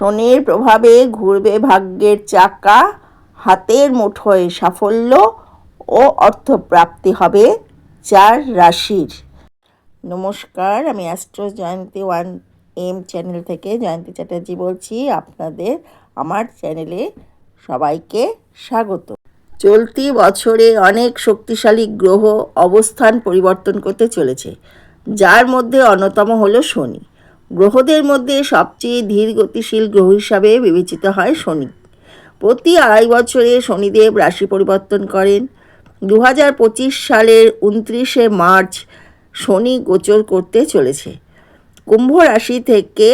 শনির প্রভাবে ঘুরবে ভাগ্যের চাকা, হাতের মুঠোয় সাফল্য ও অর্থপ্রাপ্তি হবে চার রাশির। নমস্কার, আমি astro Jayanti one M channel থেকে জয়ন্তী চ্যাটার্জি বলছি। আপনাদের আমার চ্যানেলে সবাইকে স্বাগত। চলতি বছরে অনেক শক্তিশালী গ্রহ অবস্থান পরিবর্তন করতে চলেছে, যার মধ্যে অন্যতম হলো শনি। গ্রহদের মধ্যে সবচেয়ে ধীর গতিশীল গ্রহ হিসাবে বিবেচিত হয় শনি। প্রতি আড়াই বছরে শনিদেব রাশি পরিবর্তন করেন। দু হাজার পঁচিশ সালের উনত্রিশে মার্চ শনি গোচর করতে চলেছে। কুম্ভ রাশি থেকে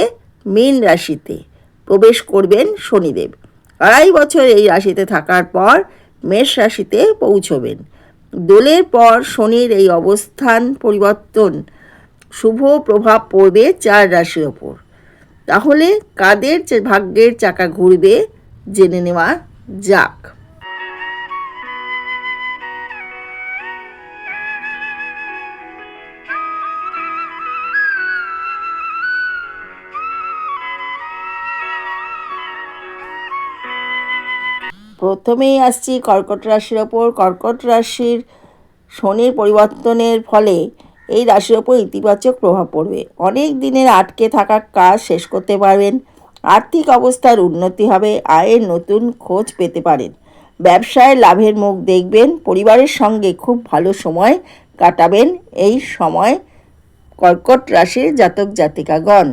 মীন রাশিতে প্রবেশ করবেন শনিদেব। আড়াই বছর এই রাশিতে থাকার পর মেষ রাশিতে পৌঁছবেন। দোলের পর শনির এই অবস্থান পরিবর্তন শুভ প্রভাব পড়বে চার রাশির ওপর। তাহলে কাদের ভাগ্যের চাকা ঘুরবে জেনে নেওয়া যাক। প্রথমেই আসছি কর্কট রাশির ওপর। কর্কট রাশির শনির পরিবর্তনের ফলে এই রাশির ওপর ইতিবাচক প্রভাব পড়বে। অনেক দিনের আটকে থাকা কাজ শেষ করতে পারবেন। আর্থিক অবস্থার উন্নতি হবে, আয়ের নতুন খোঁজ পেতে পারেন। ব্যবসায় লাভের মুখ দেখবেন, পরিবারের সঙ্গে খুব ভালো সময় কাটাবেন। এই সময় কর্কট রাশির জাতক জাতিকাগণ।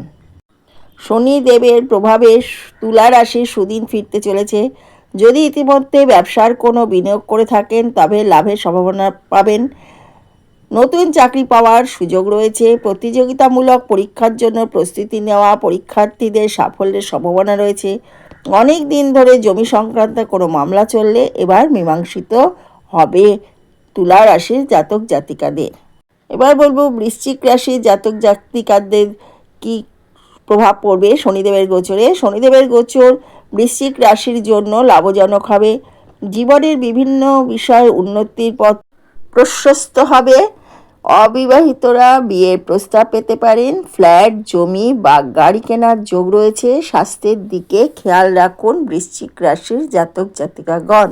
শনি দেবের প্রভাবে তুলা রাশির সুদিন ফিরতে চলেছে। যদি ইতিমধ্যে ব্যবসার কোনো বিনিয়োগ করে থাকেন, তবে লাভের সম্ভাবনা পাবেন। নতুন চাকরি পাওয়ার সুযোগ রয়েছে। প্রতিযোগিতামূলক পরীক্ষার জন্য প্রস্তুতি নেওয়া পরীক্ষার্থীদের সাফল্যের সম্ভাবনা রয়েছে। অনেক দিন ধরে জমি সংক্রান্ত কোনো মামলা চললে এবার মীমাংসিত হবে তুলা রাশির জাতক জাতিকাদের। এবার বলব, বৃশ্চিক রাশির জাতক জাতিকাদের কি প্রভাব পড়বে শনিদেবের গোচরে? শনিদেবের গোচর বৃশ্চিক রাশির জন্য লাভজনক হবে। জীবনের বিভিন্ন বিষয়ের উন্নতির পথ প্রশস্ত হবে। অবিবাহিতরা বিয়ের প্রস্তাব পেতে পারেন। ফ্ল্যাট, জমি বা গাড়ি কেনার যোগ রয়েছে। স্বাস্থ্যের দিকে খেয়াল রাখুন বৃশ্চিক রাশির জাতক জাতিকাগণ।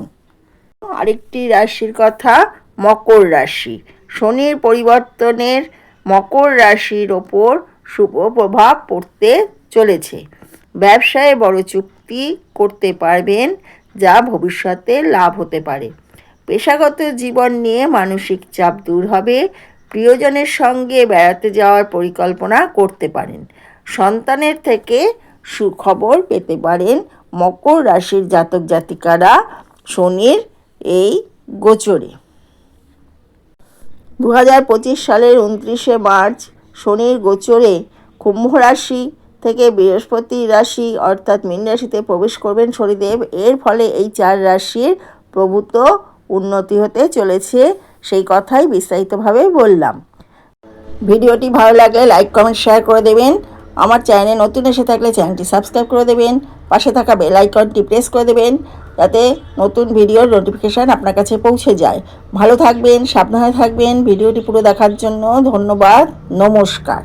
আরেকটি রাশির কথা, মকর রাশি। শনির পরিবর্তনের মকর রাশির ওপর শুভ প্রভাব পড়তে চলেছে। ব্যবসায় বড় চুক্তি করতে পারবেন, যা ভবিষ্যতে লাভ হতে পারে। পেশাগত জীবন নিয়ে মানসিক চাপ দূর হবে। প্রিয়জনের সঙ্গে বেড়াতে যাওয়ার পরিকল্পনা করতে পারেন। সন্তানের থেকে সুখবর পেতে পারেন মকর রাশির জাতক জাতিকারা শনির এই গোচরে। দু হাজার পঁচিশ সালের উনত্রিশে মার্চ শনির গোচরে কুম্ভ রাশি থেকে বৃহস্পতি রাশি অর্থাৎ মীন রাশিতে প্রবেশ করবেন শনিদেব। এর ফলে এই চার রাশির প্রভূত উন্নতি হতে চলেছে। সেই কথাই বিস্তারিতভাবে বললাম। ভিডিওটি ভালো লাগলে লাইক, কমেন্ট, শেয়ার করে দেবেন। আমার চ্যানেলে নতুন এসে থাকলে চ্যানেলটি সাবস্ক্রাইব করে দেবেন। পাশে থাকা বেল আইকনটি প্রেস করে দেবেন যাতে নতুন ভিডিওর নোটিফিকেশান আপনার কাছে পৌঁছে যায়। ভালো থাকবেন, সাবধানে থাকবেন। ভিডিওটি পুরো দেখার জন্য ধন্যবাদ। নমস্কার।